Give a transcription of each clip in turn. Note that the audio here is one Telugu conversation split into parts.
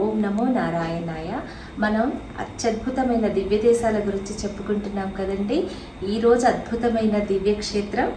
ఓం నమో నారాయణాయ. మనం అత్యద్భుతమైన దివ్య దేశాల గురించి చెప్పుకుంటున్నాం కదండి. ఈరోజు అద్భుతమైన దివ్యక్షేత్రం.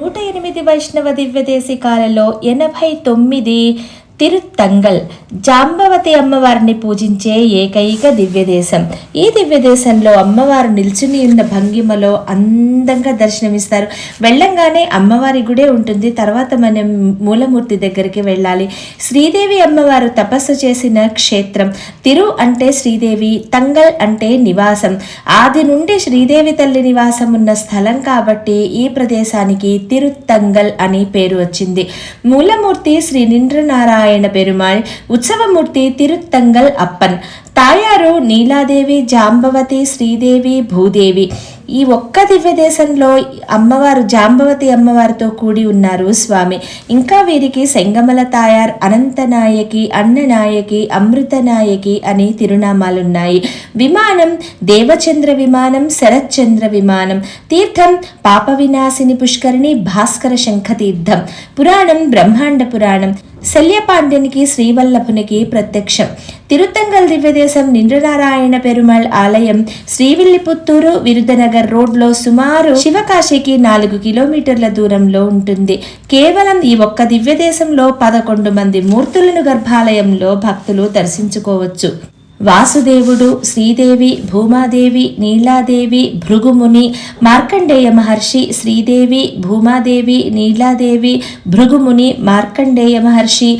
నూట ఎనిమిది వైష్ణవ దివ్య దేశికాలలో ఎనభై తొమ్మిది తిరుత్తంగల్. జాంబవతి అమ్మవారిని పూజించే ఏకైక దివ్యదేశం. ఈ దివ్యదేశంలో అమ్మవారు నిల్చుని ఉన్న భంగిమలో అందంగా దర్శనమిస్తారు. వెళ్ళంగానే అమ్మవారి గుడే ఉంటుంది. తర్వాత మనం మూలమూర్తి దగ్గరికి వెళ్ళాలి. శ్రీదేవి అమ్మవారు తపస్సు చేసిన క్షేత్రం. తిరు అంటే శ్రీదేవి తంగల్ అంటే నివాసం. ఆది నుండి శ్రీదేవి తల్లి నివాసం ఉన్న స్థలం కాబట్టి ఈ ప్రదేశానికి తిరుత్తంగల్ అని పేరు వచ్చింది. మూలమూర్తి శ్రీ నింద్రనారాయణ పెరుమాళ్ ఉత్సవమూర్తి తిరుత్తంగల్ అప్పన్ తాయారు నీలాదేవి జాంబవతి శ్రీదేవి భూదేవి ఈ ఒక్క దివ్య దేశంలో అమ్మవారు జాంబవతి అమ్మవారితో కూడి ఉన్నారు స్వామి. ఇంకా వీరికి సెంగమల తాయార్ అనంతనాయకి అన్ననాయకి అమృతనాయకి అని తిరునామాలున్నాయి. విమానం దేవచంద్ర విమానం శరత్చంద్ర విమానం. తీర్థం పాప వినాశిని పుష్కరిణి భాస్కర శంఖ తీర్థం. పురాణం బ్రహ్మాండ పురాణం. శల్యపాండ్యునికి శ్రీవల్లభునికి ప్రత్యక్షం. తిరుత్తంగల్ దివ్యదేశం నింద్రనారాయణ పెరుమాళ్ ఆలయం శ్రీవిల్లిపుత్తూరు విరుదనగర్ రోడ్లో సుమారు శివకాశికి నాలుగు కిలోమీటర్ల దూరంలో ఉంటుంది. కేవలం ఈ ఒక్క దివ్యదేశంలో పదకొండు మంది మూర్తులను గర్భాలయంలో భక్తులు దర్శించుకోవచ్చు. వాసుదేవుడు శ్రీదేవి భూమాదేవి నీలాదేవి భృగుముని మార్కండేయ మహర్షి శ్రీదేవి భూమాదేవి నీలాదేవి భృగుముని మార్కండేయ మహర్షి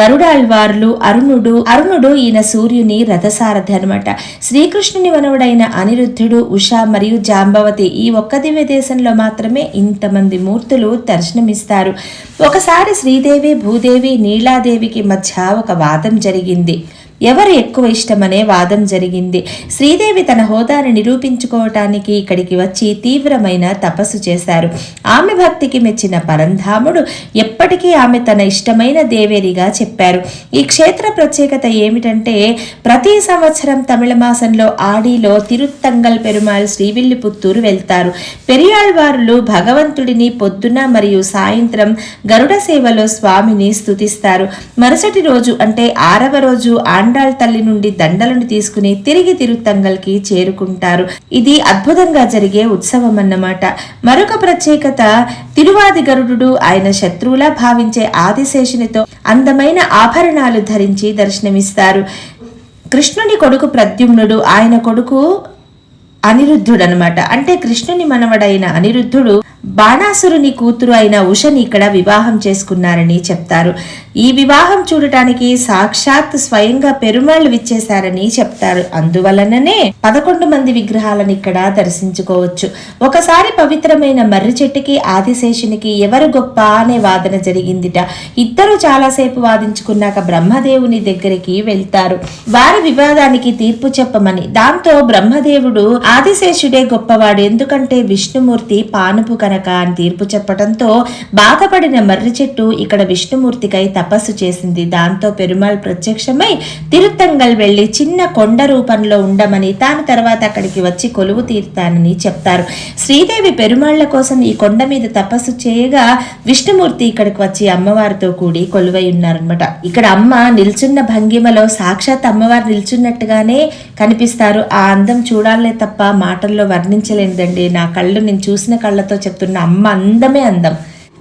గరుడాళ్వార్లు అరుణుడు అరుణుడు ఈయన సూర్యుని రథసారథి అనమాట శ్రీకృష్ణుని మనవుడైన అనిరుద్ధుడు ఉష మరియు జాంబవతి ఈ ఒక్క దివ్య దేశంలో మాత్రమే ఇంతమంది మూర్తులు దర్శనమిస్తారు. ఒకసారి శ్రీదేవి భూదేవి నీలాదేవికి మధ్య ఒక వాదం జరిగింది. ఎవరు ఎక్కువ ఇష్టమనే వాదం జరిగింది. శ్రీదేవి తన హోదాని నిరూపించుకోవటానికి ఇక్కడికి వచ్చి తీవ్రమైన తపస్సు చేశారు. ఆమె భక్తికి మెచ్చిన పరంధాముడు ఎప్పటికీ ఆమె తన ఇష్టమైన దేవేరిగా చెప్పారు. ఈ క్షేత్ర ప్రత్యేకత ఏమిటంటే ప్రతి సంవత్సరం తమిళ మాసంలో ఆడిలో తిరుత్తంగల్ పెరుమాళ్ శ్రీవిల్లిపుత్తూరు వెళ్తారు. పెరియాళ్వారులు భగవంతుడిని పొద్దున మరియు సాయంత్రం గరుడ సేవలో స్వామిని స్థుతిస్తారు మరుసటి రోజు అంటే ఆరవ రోజు ఆండాళ్ తల్లి నుండి దండలను తీసుకుని తిరిగి తిరుత్తంగల్కి చేరుకుంటారు. ఇది అద్భుతంగా జరిగే ఉత్సవం అన్నమాట మరొక ప్రత్యేకత తిరువాది గరుడు ఆయన శత్రువులా భావించే ఆదిశేషునితో అందమైన ఆభరణాలు ధరించి దర్శనమిస్తారు. కృష్ణుని కొడుకు ప్రద్యుమ్నుడు ఆయన కొడుకు అనిరుద్ధుడు అనమాట అంటే కృష్ణుని మనవడైన అనిరుద్ధుడు బాణాసురుని కూతురు అయిన ఉషని ఇక్కడ వివాహం చేసుకున్నారని చెప్తారు. ఈ వివాహం చూడటానికి సాక్షాత్ స్వయంగా పెరుమాళ్ళు విచ్చేశారని చెప్తారు. అందువలననే పదకొండు మంది విగ్రహాలను ఇక్కడ దర్శించుకోవచ్చు. ఒకసారి పవిత్రమైన మర్రి చెట్టుకి ఆదిశేషునికి ఎవరు గొప్ప అనే వాదన జరిగిందిట. ఇద్దరు చాలాసేపు వాదించుకున్నాక బ్రహ్మదేవుని దగ్గరికి వెళ్తారు. వారి వివాదానికి తీర్పు చెప్పమని. దాంతో బ్రహ్మదేవుడు ఆదిశేషుడే గొప్పవాడు. ఎందుకంటే విష్ణుమూర్తి పానుపు కన కనుక అని తీర్పు చెప్పడంతో బాధపడిన మర్రి చెట్టు ఇక్కడ విష్ణుమూర్తికై తపస్సు చేసింది. దాంతో పెరుమాళ్ ప్రత్యక్షమై తిరుత్తంగల్ వెళ్ళి చిన్న కొండ రూపంలో ఉండమని తాను తర్వాత అక్కడికి వచ్చి కొలువు తీరుతానని చెప్తారు. శ్రీదేవి పెరుమాళ్ళ కోసం ఈ కొండ మీద తపస్సు చేయగా విష్ణుమూర్తి ఇక్కడికి వచ్చి అమ్మవారితో కూడి కొలువై ఉన్నారనమాట ఇక్కడ అమ్మ నిల్చున్న భంగిమలో సాక్షాత్ అమ్మవారు నిల్చున్నట్టుగానే కనిపిస్తారు. ఆ అందం చూడాలే తప్ప మాటల్లో వర్ణించలేనిదండి. నా కళ్ళు నేను చూసిన కళ్ళతో చెప్తున్న అమ్మ అందమే అందం.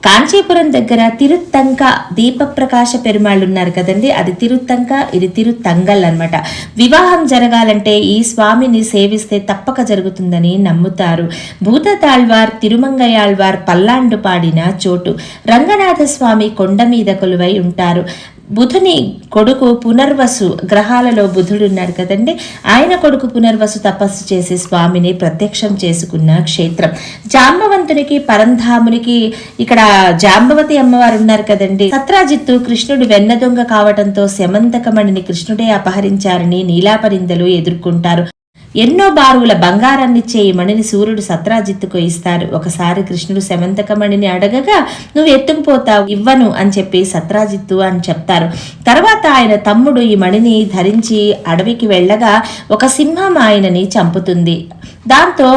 కాంచీపురం దగ్గర తిరుత్తంక దీపప్రకాశ పెరుమాళ్ళు ఉన్నారు కదండి. అది తిరుత్తంక ఇది తిరుత్తంగల్ అన్నమాట. వివాహం జరగాలంటే ఈ స్వామిని సేవిస్తే తప్పక జరుగుతుందని నమ్ముతారు. భూతతాళ్వార్ తిరుమంగయాళ్వార్ పల్లాండు పాడిన చోటు. రంగనాథ స్వామి కొండ మీద కొలువై ఉంటారు. బుధుని కొడుకు పునర్వసు గ్రహాలలో బుధుడు ఉన్నారు కదండి. ఆయన కొడుకు పునర్వసు తపస్సు చేసి స్వామిని ప్రత్యక్షం చేసుకున్న క్షేత్రం. జాంబవంతునికి పరంధామునికి ఇక్కడ జాంబవతి అమ్మవారు ఉన్నారు కదండి. సత్రాజిత్తు కృష్ణుడు వెన్న దొంగ కావటంతో శమంతకమణిని కృష్ణుడే అపహరించారని నీలాపరిందలు ఎదుర్కొంటారు. ఎన్నో బారువుల బంగారాన్నిచ్చే ఈ మణిని సూర్యుడు సత్రాజిత్తుకు ఇస్తారు. ఒకసారి కృష్ణుడు శమంతకమణిని అడగగా నువ్వు ఎత్తుకుపోతావు ఇవ్వను అని చెప్పి సత్రాజిత్తు అని చెప్తారు. తర్వాత ఆయన తమ్ముడు ఈ మణిని ధరించి అడవికి వెళ్ళగా ఒక సింహం ఆయనని చంపుతుంది. దాంతో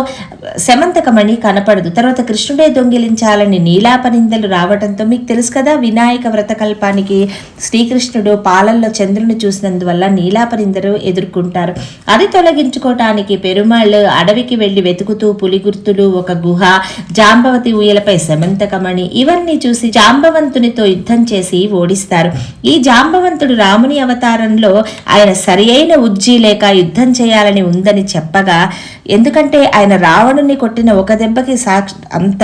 శమంతకమణి కనపడదు. తర్వాత కృష్ణుడే దొంగిలించాలని నీలాపనిందలు రావడంతో మీకు తెలుసు కదా వినాయక వ్రతకల్పానికి శ్రీకృష్ణుడు పాలల్లో చంద్రుని చూసినందువల్ల నీలాపనిందరు ఎదుర్కొంటారు. అది తొలగించుకోవటానికి పెరుమాళ్ళు అడవికి వెళ్ళి వెతుకుతూ పులిగుర్తులు ఒక గుహ జాంబవతి ఊయలపై శమంతకమణి ఇవన్నీ చూసి జాంబవంతునితో యుద్ధం చేసి ఓడిస్తారు. ఈ జాంబవంతుడు రాముని అవతారంలో ఆయన సరి అయిన ఉజ్జి లేక యుద్ధం చేయాలని ఉందని చెప్పగా ఎందుకంటే ఆయన రావణుని కొట్టిన ఒక దెబ్బకి సాక్ష అంత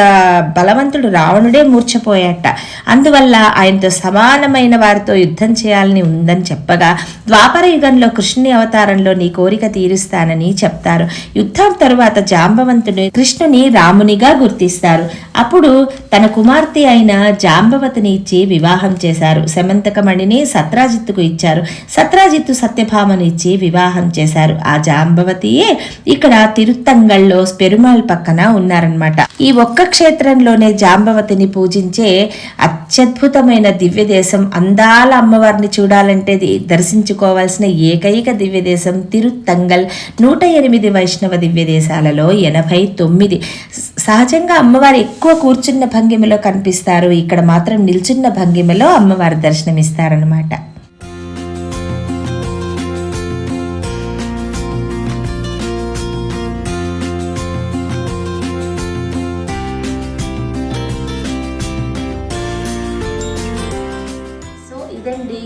బలవంతుడు రావణుడే మూర్చపోయాట అందువల్ల ఆయనతో సమానమైన వారితో యుద్ధం చేయాలని ఉందని చెప్పగా ద్వాపర యుగంలో కృష్ణుని అవతారంలో నీ కోరిక తీరుస్తానని చెప్తారు. యుద్ధం తరువాత జాంబవంతుని కృష్ణుని రామునిగా గుర్తిస్తారు. అప్పుడు తన కుమార్తె అయిన జాంబవతిని ఇచ్చి వివాహం చేశారు. శమంతకమణిని సత్రాజిత్తుకు ఇచ్చారు. సత్రాజిత్తు సత్యభామను ఇచ్చి వివాహం చేశారు. ఆ జాంబవతియే ఇక్కడ తిరుత్తంగల్లో పెరుమాళ్ పక్కన ఉన్నారనమాట ఈ ఒక్క క్షేత్రంలోనే జాంబవతిని పూజించే అత్యద్భుతమైన దివ్య దేశం అందాల అమ్మవారిని చూడాలంటే దర్శించుకోవాల్సిన ఏకైక దివ్య దేశం తిరుత్తంగల్ నూట ఎనిమిది వైష్ణవ దివ్య దేశాలలో ఎనభై తొమ్మిది. సహజంగా అమ్మవారు ఎక్కువ కూర్చున్న భంగిమలో కనిపిస్తారు. ఇక్కడ మాత్రం నిల్చున్న భంగిమలో అమ్మవారు దర్శనమిస్తారనమాట